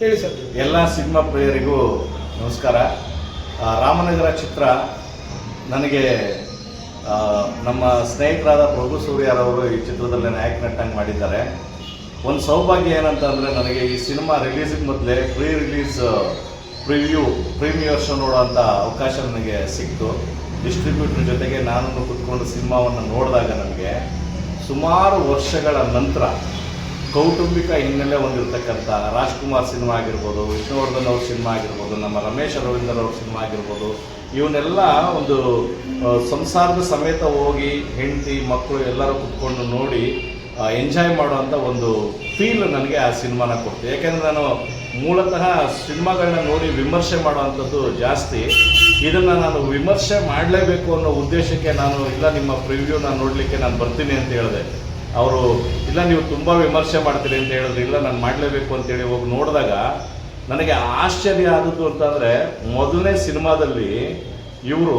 ಹೇಳಿ ಸರ್. ಎಲ್ಲ ಸಿನಿಮಾ ಪ್ರಿಯರಿಗೂ ನಮಸ್ಕಾರ. ರಾಮನಗರ ಚಿತ್ರ ನನಗೆ ನಮ್ಮ ಸ್ನೇಹಿತರಾದ ಪ್ರಭು ಸೂರ್ಯರವರು ಈ ಚಿತ್ರದಲ್ಲಿ ನಾಯಕ ನಟಂಗೆ ಮಾಡಿದ್ದಾರೆ. ಒಂದು ಸೌಭಾಗ್ಯ ಏನಂತ ಅಂದರೆ ನನಗೆ ಈ ಸಿನಿಮಾ ರಿಲೀಸಿಗೆ ಮೊದಲೇ pre release preview, premiere show ಅವಕಾಶ ನನಗೆ ಸಿಕ್ತು. ಡಿಸ್ಟ್ರಿಬ್ಯೂಟರ್ ಜೊತೆಗೆ ನಾನು ಕುತ್ಕೊಂಡು ಸಿನಿಮಾವನ್ನು ನೋಡಿದಾಗ ನನಗೆ ಸುಮಾರು ವರ್ಷಗಳ ನಂತರ ಕೌಟುಂಬಿಕ ಹಿನ್ನೆಲೆ ಹೊಂದಿರತಕ್ಕಂಥ ರಾಜ್ಕುಮಾರ್ ಸಿನಿಮಾ ಆಗಿರ್ಬೋದು, ವಿಷ್ಣುವರ್ಧನ್ ಅವ್ರ ಸಿನಿಮಾ ಆಗಿರ್ಬೋದು, ನಮ್ಮ ರಮೇಶ್ ಅರವಿಂದರ್ ಅವ್ರ ಸಿನಿಮಾ ಆಗಿರ್ಬೋದು, ಇವನ್ನೆಲ್ಲ ಒಂದು ಸಂಸಾರದ ಸಮೇತ ಹೋಗಿ ಹೆಂಡತಿ, ಮಕ್ಕಳು ಎಲ್ಲರೂ ಕುತ್ಕೊಂಡು ನೋಡಿ ಎಂಜಾಯ್ ಮಾಡುವಂಥ ಒಂದು ಫೀಲ್ ನನಗೆ ಆ ಸಿನಿಮಾನ ಕೊಡ್ತು. ಯಾಕೆಂದರೆ ನಾನು ಮೂಲತಃ ಸಿನಿಮಾಗಳನ್ನ ನೋಡಿ ವಿಮರ್ಶೆ ಮಾಡುವಂಥದ್ದು ಜಾಸ್ತಿ. ಇದನ್ನು ನಾನು ವಿಮರ್ಶೆ ಮಾಡಲೇಬೇಕು ಅನ್ನೋ ಉದ್ದೇಶಕ್ಕೆ ನಾನು ಇಲ್ಲ, ನಿಮ್ಮ ಪ್ರಿವ್ಯೂನ ನೋಡಲಿಕ್ಕೆ ನಾನು ಬರ್ತೀನಿ ಅಂತ ಹೇಳಿದೆ. ಅವರು, ಇಲ್ಲ, ನೀವು ತುಂಬ ವಿಮರ್ಶೆ ಮಾಡ್ತೀರಿ ಅಂತ ಹೇಳಿದ್ರು. ಇಲ್ಲ, ನಾನು ಮಾಡಲೇಬೇಕು ಅಂತೇಳಿ ಹೋಗಿ ನೋಡಿದಾಗ ನನಗೆ ಆಶ್ಚರ್ಯ ಆದದ್ದು ಅಂತಂದರೆ ಮೊದಲನೇ ಸಿನಿಮಾದಲ್ಲಿ ಇವರು,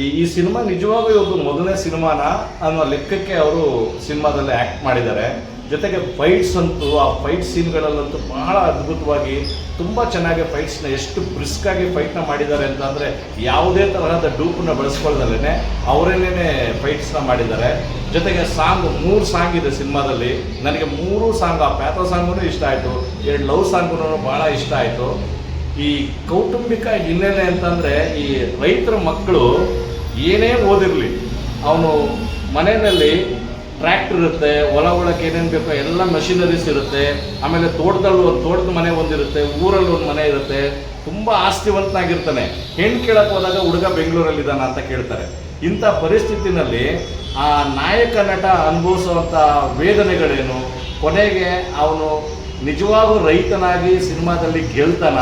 ಈ ಈ ಸಿನಿಮಾ ನಿಜವಾಗೂ ಇವ್ರದ್ದು ಮೊದಲನೇ ಸಿನಿಮಾನ ಅನ್ನೋ ಲೆಕ್ಕಕ್ಕೆ ಅವರು ಸಿನಿಮಾದಲ್ಲಿ ಆ್ಯಕ್ಟ್ ಮಾಡಿದ್ದಾರೆ. ಜೊತೆಗೆ ಫೈಟ್ಸ್ ಅಂತೂ, ಆ ಫೈಟ್ ಸೀನ್ಗಳಲ್ಲಂತೂ ಬಹಳ ಅದ್ಭುತವಾಗಿ ತುಂಬ ಚೆನ್ನಾಗಿ ಫೈಟ್ಸ್ನ ಎಷ್ಟು ಬ್ರಿಸ್ಕಾಗಿ ಫೈಟ್ನ ಮಾಡಿದ್ದಾರೆ ಅಂತ ಅಂದರೆ ಯಾವುದೇ ತರಹದ ಡೂಪನ್ನ ಬಳಸ್ಕೊಳ್ದಲ್ಲೇ ಅವರೇನೇ ಫೈಟ್ಸ್ನ ಮಾಡಿದ್ದಾರೆ. ಜೊತೆಗೆ ಸಾಂಗ್ ಮೂರು ಸಾಂಗ್ ಇದೆ ಸಿನಿಮಾದಲ್ಲಿ. ನನಗೆ ಮೂರು ಸಾಂಗ್ ಆ ಪ್ಯಾಥೋ ಸಾಂಗೂ ಇಷ್ಟ ಆಯಿತು, ಎರಡು ಲವ್ ಸಾಂಗೂ ಭಾಳ ಇಷ್ಟ ಆಯಿತು. ಈ ಕೌಟುಂಬಿಕ ಹಿನ್ನೆಲೆ ಅಂತಂದರೆ ಈ ರೈತರ ಮಕ್ಕಳು ಏನೇ ಓದಿರಲಿ, ಅವನು ಮನೆಯಲ್ಲಿ ಟ್ರ್ಯಾಕ್ಟರ್ ಇರುತ್ತೆ, ಹೊಲ ಒಳಕ್ಕೆ ಏನೇನು ಬೇಕೋ ಎಲ್ಲ ಮಷಿನರೀಸ್ ಇರುತ್ತೆ, ಆಮೇಲೆ ತೋಟದಲ್ಲಿ ಒಂದು ತೋಟದ ಮನೆ ಒಂದಿರುತ್ತೆ, ಊರಲ್ಲಿ ಒಂದು ಮನೆ ಇರುತ್ತೆ, ತುಂಬ ಆಸ್ತಿವಂತನಾಗಿರ್ತಾನೆ. ಹೆಣ್ಣು ಕೇಳಕ್ಕೆ ಹೋದಾಗ ಹುಡುಗ ಬೆಂಗಳೂರಲ್ಲಿದ್ದಾನ ಅಂತ ಕೇಳ್ತಾರೆ. ಇಂಥ ಪರಿಸ್ಥಿತಿನಲ್ಲಿ ಆ ನಾಯಕ ನಟ ಅನುಭವಿಸುವಂಥ ವೇದನೆಗಳೇನು? ಕೊನೆಗೆ ಅವನು ನಿಜವಾಗೂ ರೈತನಾಗಿ ಸಿನಿಮಾದಲ್ಲಿ ಗೆಲ್ತಾನ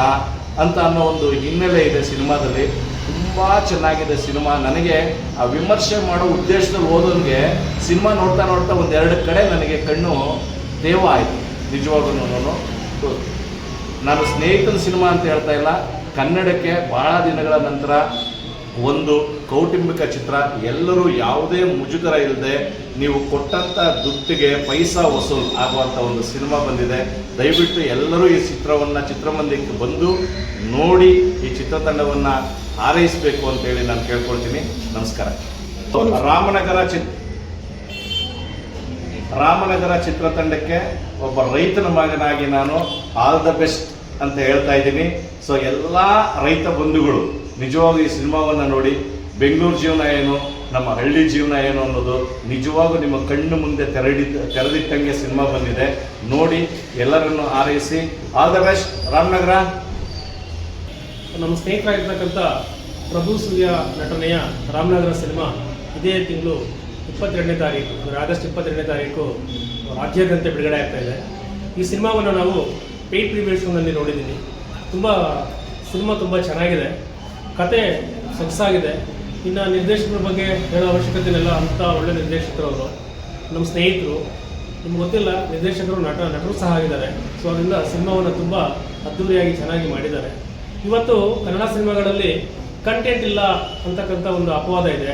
ಅಂತ ಅನ್ನೋ ಒಂದು ಹಿನ್ನೆಲೆ ಇದೆ ಸಿನಿಮಾದಲ್ಲಿ. ತುಂಬ ಚೆನ್ನಾಗಿದೆ ಸಿನಿಮಾ. ನನಗೆ ಆ ವಿಮರ್ಶೆ ಮಾಡೋ ಉದ್ದೇಶದಲ್ಲಿ ಓದೋನ್ಗೆ ಸಿನಿಮಾ ನೋಡ್ತಾ ನೋಡ್ತಾ ಒಂದೆರಡು ಕಡೆ ನನಗೆ ಕಣ್ಣು ದೇವ ಆಯಿತು. ನಿಜವಾಗೂ ನಾನು ಸ್ನೇಹಿತನ ಸಿನಿಮಾ ಅಂತ ಹೇಳ್ತಾ ಇಲ್ಲ. ಕನ್ನಡಕ್ಕೆ ಬಹಳ ದಿನಗಳ ನಂತರ ಒಂದು ಕೌಟುಂಬಿಕ ಚಿತ್ರ. ಎಲ್ಲರೂ ಯಾವುದೇ ಮುಜುಗರ ಇಲ್ಲದೆ ನೀವು ಕೊಟ್ಟಂಥ ದುಡ್ಡಿಗೆ ಪೈಸಾ ವಸೂಲ್ ಆಗುವಂಥ ಒಂದು ಸಿನಿಮಾ ಬಂದಿದೆ. ದಯವಿಟ್ಟು ಎಲ್ಲರೂ ಈ ಚಿತ್ರವನ್ನು ಚಿತ್ರಮಂದಿರಕ್ಕೆ ಬಂದು ನೋಡಿ ಈ ಚಿತ್ರತಂಡವನ್ನು ಹಾರೈಸಬೇಕು ಅಂತೇಳಿ ನಾನು ಕೇಳ್ಕೊಳ್ತೀನಿ. ನಮಸ್ಕಾರ. ರಾಮನಗರ ಚಿತ್ರ ರಾಮನಗರ ಚಿತ್ರತಂಡಕ್ಕೆ ಒಬ್ಬ ರೈತನ ಮಗನಾಗಿ ನಾನು ಆಲ್ ದ ಬೆಸ್ಟ್ ಅಂತ ಹೇಳ್ತಾ ಇದ್ದೀನಿ. ಸೊ ಎಲ್ಲ ರೈತ ಬಂಧುಗಳು ನಿಜವಾಗೂ ಈ ಸಿನಿಮಾವನ್ನು ನೋಡಿ ಬೆಂಗಳೂರು ಜೀವನ ಏನು, ನಮ್ಮ ಹಳ್ಳಿ ಜೀವನ ಏನು ಅನ್ನೋದು ನಿಜವಾಗೂ ನಿಮ್ಮ ಕಣ್ಣು ಮುಂದೆ ತೆರಡಿ, ತೆರೆದಿಟ್ಟಂಗೆ ಸಿನಿಮಾ ಬಂದಿದೆ. ನೋಡಿ ಎಲ್ಲರನ್ನು ಆರೈಸಿ ಆಲ್ ದ ಬೆಸ್ಟ್ ರಾಮನಗರ! ನಮ್ಮ ಸ್ನೇಹಿತರಾಗಿರ್ತಕ್ಕಂಥ ಪ್ರಭು ಸೂರ್ಯ ನಟನೆಯ ರಾಮನಗರ ಸಿನಿಮಾ ಇದೇ ತಿಂಗಳು ಇಪ್ಪತ್ತೆರಡನೇ ತಾರೀಕು, ಅಂದರೆ ಆಗಸ್ಟ್ ಇಪ್ಪತ್ತೆರಡನೇ ತಾರೀಕು ರಾಜ್ಯಾದ್ಯಂತ ಬಿಡುಗಡೆ ಆಗ್ತಾ ಇದೆ. ಈ ಸಿನಿಮಾವನ್ನು ನಾವು ಪೇಯ್ಡ್ ಪ್ರಿವ್ಯೂಷನ್ನಲ್ಲಿ ನೋಡಿದ್ದೀನಿ ತುಂಬ, ಸಿನಿಮಾ ತುಂಬ ಚೆನ್ನಾಗಿದೆ. ಕತೆ ಸೊಗಸಾಗಿದೆ. ಇನ್ನು ನಿರ್ದೇಶಕರ ಬಗ್ಗೆ ಹೇಳೋ ಅವಶ್ಯಕತೆ ಇಲ್ಲ ಅಂಥ ಒಳ್ಳೆ ನಿರ್ದೇಶಕರು ಅವರು ನಮ್ಮ ಸ್ನೇಹಿತರು, ನಿಮ್ಗೆ ಗೊತ್ತಿಲ್ಲ, ನಿರ್ದೇಶಕರು, ನಟ, ನಟರು ಸಹ ಆಗಿದ್ದಾರೆ. ಸೊ ಅದರಿಂದ ಸಿನಿಮಾವನ್ನು ತುಂಬ ಅದ್ದೂರಿಯಾಗಿ ಚೆನ್ನಾಗಿ ಮಾಡಿದ್ದಾರೆ. ಇವತ್ತು ಕನ್ನಡ ಸಿನಿಮಾಗಳಲ್ಲಿ ಕಂಟೆಂಟ್ ಇಲ್ಲ ಅಂತಕ್ಕಂಥ ಒಂದು ಅಪವಾದ ಇದೆ.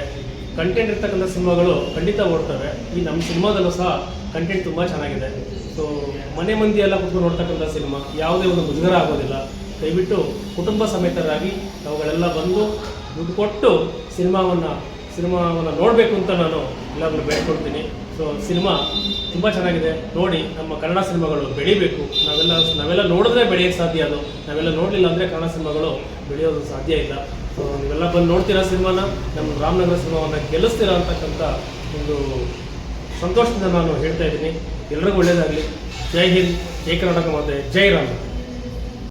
ಕಂಟೆಂಟ್ ಇರ್ತಕ್ಕಂಥ ಸಿನಿಮಾಗಳು ಖಂಡಿತ ಓಡ್ತವೆ. ಈ ನಮ್ಮ ಸಿನಿಮಾದಲ್ಲೂ ಸಹ ಕಂಟೆಂಟ್ ತುಂಬ ಚೆನ್ನಾಗಿದೆ. ಸೊ ಮನೆ ಮಂದಿ ಎಲ್ಲ ಕುತ್ಕೊಂಡು ನೋಡ್ತಕ್ಕಂಥ ಸಿನಿಮಾ, ಯಾವುದೇ ಒಂದು ಮುಜುಗರ ಆಗೋದಿಲ್ಲ. ದಯವಿಟ್ಟು ಕುಟುಂಬ ಸಮೇತರಾಗಿ ಅವುಗಳೆಲ್ಲ ಬಂದು ದುಡ್ಡು ಕೊಟ್ಟು ಸಿನಿಮಾವನ್ನು ಸಿನಿಮಾವನ್ನು ನೋಡಬೇಕು ಅಂತ ನಾನು ಎಲ್ಲರೂ ಬೇಡ್ಕೊಳ್ತೀನಿ. ಸೊ ಸಿನಿಮಾ ತುಂಬ ಚೆನ್ನಾಗಿದೆ. ನೋಡಿ, ನಮ್ಮ ಕನ್ನಡ ಸಿನಿಮಾಗಳು ಬೆಳಿಬೇಕು. ನಾವೆಲ್ಲ ನಾವೆಲ್ಲ ನೋಡಿದ್ರೆ ಬೆಳೆಯೋಕ್ಕೆ ಸಾಧ್ಯ ಅದು. ನಾವೆಲ್ಲ ನೋಡಲಿಲ್ಲ ಅಂದರೆ ಕನ್ನಡ ಸಿನಿಮಾಗಳು ಬೆಳೆಯೋದು ಸಾಧ್ಯ ಇಲ್ಲ. ಸೊ ನೀವೆಲ್ಲ ಬಂದು ನೋಡ್ತೀರಾ ಸಿನಿಮಾನ? ನಮ್ಮ ರಾಮನಗರ ಸಿನಿಮಾವನ್ನು ಗೆಲ್ಲಿಸ್ತೀರಾ ಅಂತಕ್ಕಂಥ ಒಂದು ಸಂತೋಷದಿಂದ ನಾನು ಹೇಳ್ತಾ ಇದ್ದೀನಿ. ಎಲ್ರಿಗೂ ಒಳ್ಳೆಯದಾಗಲಿ ಜೈ ಹಿಂದ್, ಜೈ ಕರ್ನಾಟಕ ಮತ್ತು ಜೈ ರಾಮ್.